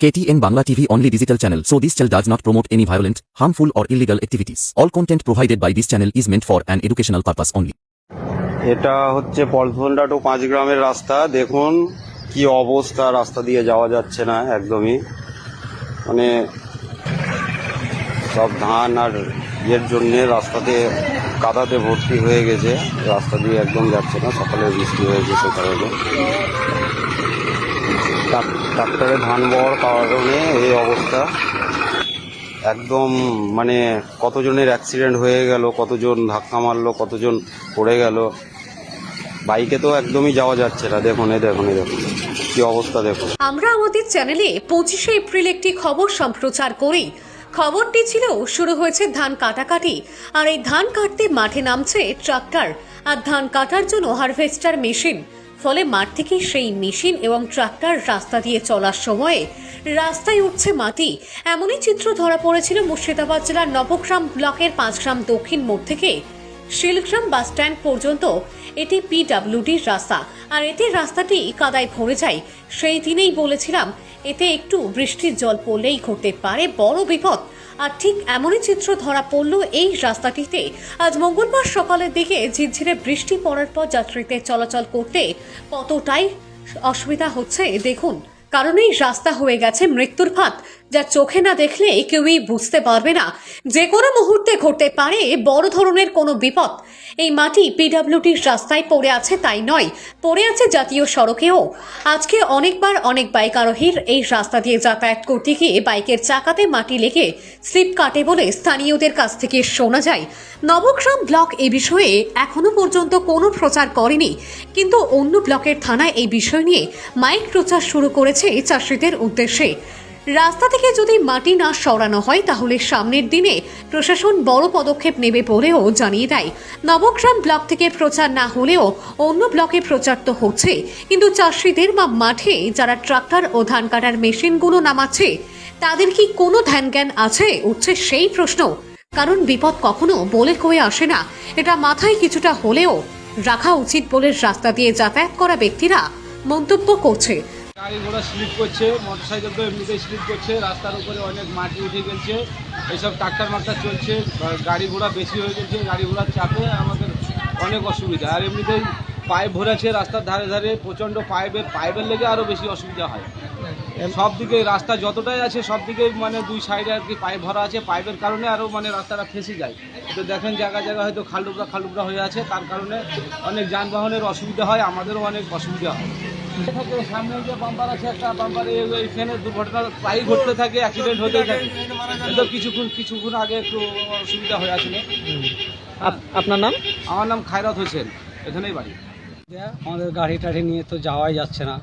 KTN Bangla TV only digital channel so this channel does not promote any violent, harmful or illegal activities. All content provided by this channel is meant for an educational purpose only. এটা হচ্ছে Palsanda two পাঁচ গ্রামের রাস্তা দেখুন কি অবস্থা রাস্তা দিয়ে যাওয়া যাচ্ছে না একদমই মানে সব ধান আর ইয়ের জন্য রাস্তাতে কাদাতে ভর্তি হয়ে গেছে রাস্তা দিয়ে একদম যাচ্ছে না সকালে বৃষ্টি হয়েছে সে কারণে ট্রাক্টরে ধান বওয়ার কারণে এই অবস্থা। একদম মানে কতজনের অ্যাক্সিডেন্ট হয়ে গেল, কতজন ধাক্কা মারলো, কতজন পড়ে গেল। বাইকে তো একদমই যাওয়া যাচ্ছে না। দেখুন, এ দেখুন এ দেখুন। কি অবস্থা, দেখুন। আমরা আমাদের চ্যানেলে পঁচিশে এপ্রিল একটি খবর সম্প্রচার করি। খবরটি ছিল শুরু হয়েছে ধান কাটাকাটি। আর এই ধান কাটতে মাঠে নামছে ট্রাক্টর। আর ধান কাটার জন্য হারভেস্টার মেশিন ফলে মাঠ থেকে সেই মেশিন এবং ট্রাক্টর রাস্তা দিয়ে চলার সময়ে রাস্তায় উঠছে মাটি। এমনই চিত্র ধরা পড়েছিল মুর্শিদাবাদ জেলার নবগ্রাম ব্লকের পাঁচগ্রাম দক্ষিণ মোড় থেকে শিলগ্রাম বাস স্ট্যান্ড পর্যন্ত। এটি পিডাব্লিউডির রাস্তা। আর এতে রাস্তাটি কাদায় ভরে যায়। সেই দিনেই বলেছিলাম, এতে একটু বৃষ্টির জল পড়লেই ঘটতে পারে। বড় বিপদ। আর ঠিক এমনই চিত্র ধরা পড়ল এই রাস্তাটিতে। আজ মঙ্গলবার সকালের দিকে ঝিরঝিরে বৃষ্টি পড়ার পর যাত্রীতে চলাচল করতে কতটাই অসুবিধা হচ্ছে, দেখুন। কারণ এই রাস্তা হয়ে গেছে মৃত্যুর ফাঁদ। যা চোখে না দেখলে কেউই বুঝতে পারবে না। যে কোনো মুহূর্তে ঘটতে পারে, বড় ধরনের কোনো বিপদ। এই মাটি পিডাব্লিউডির রাস্তায় পড়ে আছে তাই নয়, পড়ে আছে জাতীয় সড়কেও। আজকে অনেকবার অনেক বাইক আরোহীর এই রাস্তা দিয়ে যাতায়াত করতে গিয়ে বাইকের চাকাতে মাটি লেগে স্লিপ কাটে বলে স্থানীয়দের কাছ থেকে শোনা যায়। নবগ্রাম ব্লক এ বিষয়ে এখনও পর্যন্ত কোনো প্রচার করেনি, কিন্তু অন্য ব্লকের থানায় এই বিষয় নিয়ে মাইক প্রচার শুরু করেছে চাষিদের উদ্দেশ্যে। রাস্তা থেকে যদি মাটি না সরানো হয়, তাহলে সামনের দিনে প্রশাসন বড় পদক্ষেপ নেবে বলেও জানিয়ে দেয়। নবগ্রাম ব্লক থেকে প্রচার না হলেও অন্য ব্লকে প্রচার তো হচ্ছে। কিন্তু চাষিদের বা মাঠে যারা ট্রাক্টর ও ধান কাটার মেশিনগুলো নামাচ্ছে, তাদের কি কোনো ধ্যান জ্ঞান আছে? উঠছে সেই প্রশ্ন। কারণ বিপদ কখনো বলে কয়ে আসে না। এটা মাথায় কিছুটা হলেও রাখা উচিত বলে রাস্তা দিয়ে যাতায়াত করা ব্যক্তিরা মন্তব্য করছে। গাড়ি ঘোড়া স্লিপ করছে মোটর সাইকেল তো এমনিতেই স্লিপ করছে, রাস্তার উপরে অনেক মাটি উঠে গেছে এইসব ট্রাক্টর মাক্টার চলছে গাড়ি ঘোড়া বেশি হয়ে গেছে, গাড়ি ঘোড়ার চাপে আমাদের অনেক অসুবিধা। আর এমনিতেই পাইপ ভরেছে রাস্তার ধারে ধারে, প্রচণ্ড পাইপের পাইপের লেগে আরও বেশি অসুবিধা হয়। সব দিকে রাস্তা যতটাই আছে, সব দিকে মানে দুই সাইডে আর কি পাইপ ভরা আছে, পাইপের কারণে আরও মানে রাস্তাটা ফেসে যায়। তো দেখেন জায়গা জায়গা হয়তো খালুকরা খালুকরা হয়ে আছে, তার কারণে অনেক যানবাহনের অসুবিধা হয়, আমাদেরও অনেক অসুবিধা হয়। সামনে যে বাম্পার আছে একটা বাম্পারে দুর্ঘটনা প্রায়ই ঘটতে থাকে অ্যাক্সিডেন্ট হতেই থাকে তো কিছুক্ষণ কিছুক্ষণ আগে একটু অসুবিধা হয়ে আপনার নাম? আমার নাম খায়রাত হোসেন এখানেই বাড়ি। আমাদের গাড়ি টাড়ি নিয়ে তো যাওয়াই যাচ্ছে না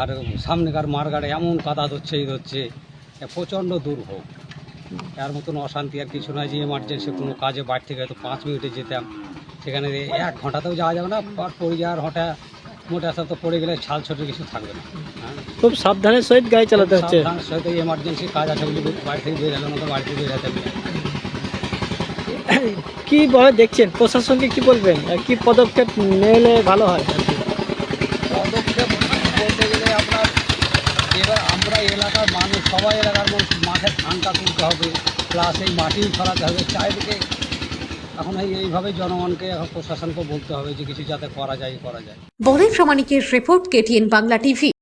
আর সামনেকার মারগাড়ে এমন কাদা হচ্ছে এই হচ্ছে এ প্রচণ্ড দুর্ভোগ। এর মতন অশান্তি আর কিছু নয় যে এমার্জেন্সি কোনো কাজে বাড়ি থেকে হয়তো পাঁচ মিনিটে যেতাম। সেখানে এক ঘন্টাতেও যাওয়া যাবে না আর পড়ে যাওয়ার হঠাৎ মোটে আসা তো পড়ে গেলে ছাল ছোটো কিছু থাকবে না। হ্যাঁ? খুব সাবধানের সহিত গাড়ি চালাতে হচ্ছে। সাবধানের সহিত এমার্জেন্সি কাজ আছে বলে বাড়ি থেকে বের হলাম তো বাড়ি থেকে বের হতে। কীভাবে দেখছেন? প্রশাসনকে কি বলবেন? কি পদক্ষেপ নিলে ভালো হয়? পদক্ষেপ বলতে গেলে আপনার এবার আমরা এলাকার মানুষ সবাই এলাকার মানুষ মাঠে ধানটা তুলতে হবে প্লাস এই মাটি ছড়াতে হবে চারিদিকে এখন এই এইভাবে জনগণকে এখন প্রশাসনকে বলতে হবে যে কিছু যাতে করা যায় করা যায়। বলে প্রামাণিকের রিপোর্ট কেটিএন বাংলা টিভি।